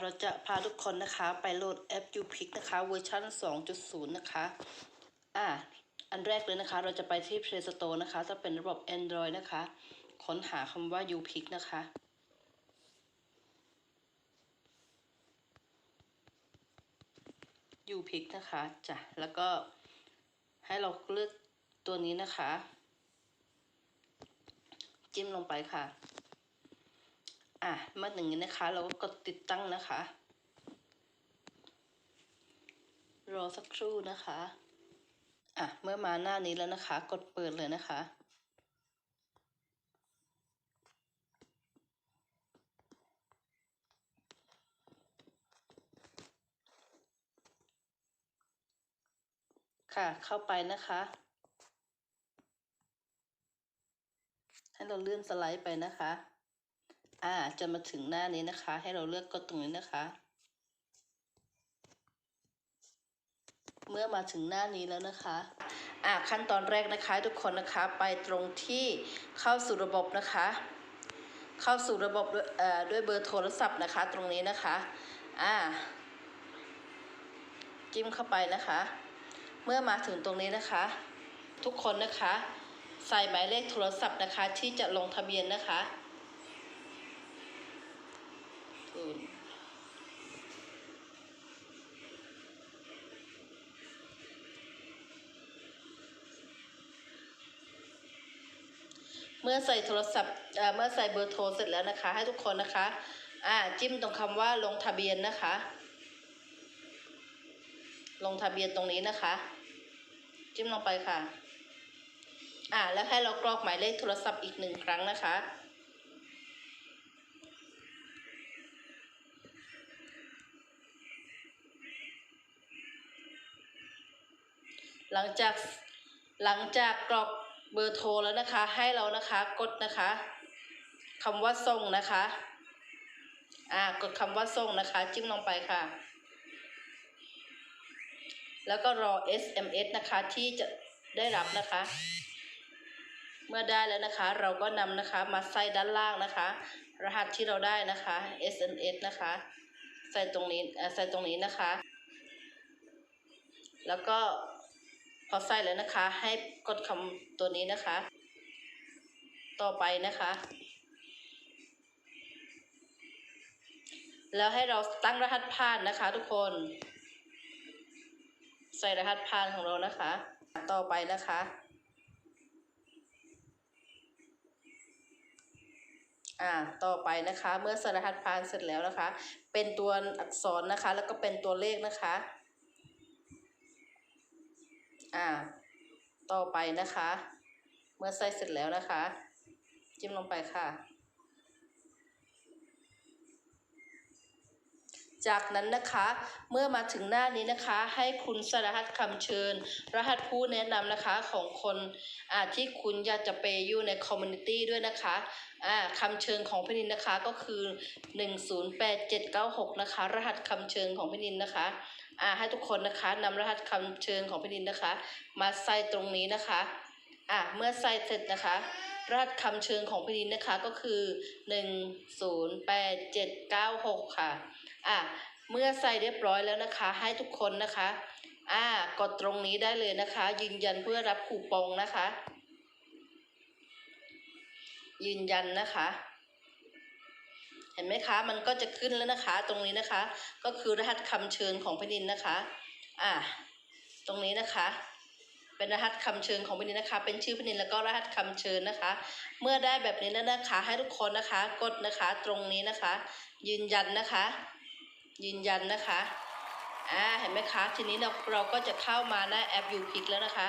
เราจะพาทุกคนนะคะ ไปโหลดแอป UPic นะคะเวอร์ชัน2.0 นะคะ อ่า อันแรกเลยนะคะ เราจะไปที่ Play Store นะคะ จะเป็นระบบ Android นะคะ ค้นหาคำว่า UPic นะคะ UPic นะคะจ้ะแล้วก็ให้เราเลือกตัวนี้นะคะ จิ้มลงไปค่ะ อะเมื่อหนึ่งนะคะ เราก็กดติดตั้งนะคะ รอสักครู่นะคะ อะ เมื่อมาหน้านี้แล้วนะคะ กดเปิดเลยนะคะค่ะ เข้าไปนะคะ ให้เราเลื่อนสไลด์ไปนะคะ อ่า จะมาถึงหน้านี้นะคะ ให้เราเลือกกดตรงนี้นะคะ เมื่อมาถึงหน้านี้แล้วนะคะอ่าขั้นตอนแรกนะคะทุกคนนะคะไปตรงที่เข้าสู่ระบบนะคะ เข้าสู่ระบบด้วยเอ่อด้วยเบอร์โทรศัพท์นะคะ ตรงนี้นะคะอ่าจิ้มเข้าไปนะคะ เมื่อมาถึงตรงนี้นะคะ ทุกคนนะคะ ใส่หมายเลขโทรศัพท์นะคะที่จะลงทะเบียนนะคะ ศูนเมื่อใส่โทรศัพท์เอ่อเมื่อใส่เบอร์โทรเสร็จแล้วนะคะ ให้ทุกคนนะคะอ่าจิ้มตรงคำว่าลงทะเบียนนะคะ ลงทะเบียนตรงนี้นะคะ จิ้มลงไปค่ะอ่าแล้วให้เรากรอกหมายเลขโทรศัพท์อีกหนึ่งครั้งนะคะ หลังจากหลังจากกรอกเบอร์โทรแล้วนะคะ ให้เรานะคะกดนะคะคำว่าส่งนะคะอ่ากดคำว่าส่งนะคะ จิ้มลงไปค่ะ แล้วก็รอ SMS นะคะที่จะได้รับนะคะ เมื่อได้แล้วนะคะ เราก็นำนะคะมาใส่ด้านล่างนะคะ รหัสที่เราได้นะคะ SMS นะคะ ใส่ตรงนี้เออใส่ตรงนี้นะคะ แล้วก็ อใส่แล้วนะคะ ให้กดคำตัวนี้นะคะ ต่อไปนะคะ แล้วให้เราตั้งรหัสผ่านนะคะ ทุกคน ใส่รหัสผ่านของเรานะคะ ต่อไปนะคะอ่า ต่อไปนะคะ เมื่อสรหัสผ่านเสร็จแล้วนะคะ เป็นตัวอักษรนะคะ แล้วก็เป็นตัวเลขนะคะ อ่า ต่อไปนะคะ เมื่อใส่เสร็จแล้วนะคะ จิ้มลงไปค่ะ จากนั้นนะคะ เมื่อมาถึงหน้านี้นะคะ ให้คุณสรหัสคำเชิญ รหัสผู้แนะนำนะคะของคนอ่าที่คุณอยากจะไปอยู่ในคอมมูนิตี้ด้วยนะคะอ่าคำเชิญของพี่นินนะคะก็คือ 108796 นะคะ รหัสคำเชิญของพี่นินนะคะ อ่าให้ทุกคนนะคะนำรหัสคำเชิญของพี่นินนะคะ มาใส่ตรงนี้นะคะอ่าเมื่อใส่เสร็จนะคะรหัสคำเชิญของพี่นินนะคะก็คือ 108796 ค่ะอะเมื่อใส่เรียบร้อยแล้วนะคะ ให้ทุกคนนะคะอ่ากดตรงนี้ได้เลยนะคะ ยืนยันเพื่อรับคูปองนะคะ ยืนยันนะคะ เห็นไหมคะ มันก็จะขึ้นแล้วนะคะ ตรงนี้นะคะ ก็คือรหัสคำเชิญของพี่นินนะคะ อ่า ตรงนี้นะคะ เป็นรหัสคำเชิญของพี่นินนะคะ เป็นชื่อพี่นินแล้วก็รหัสคำเชิญนะคะ เมื่อได้แบบนี้แล้วนะคะ ให้ทุกคนนะคะ กดนะคะ ตรงนี้นะคะ ยืนยันนะคะ ยืนยันนะคะ อ่า เห็นไหมคะ ทีนี้เราเราก็จะเข้ามาหน้าแอป UPic แล้วนะคะ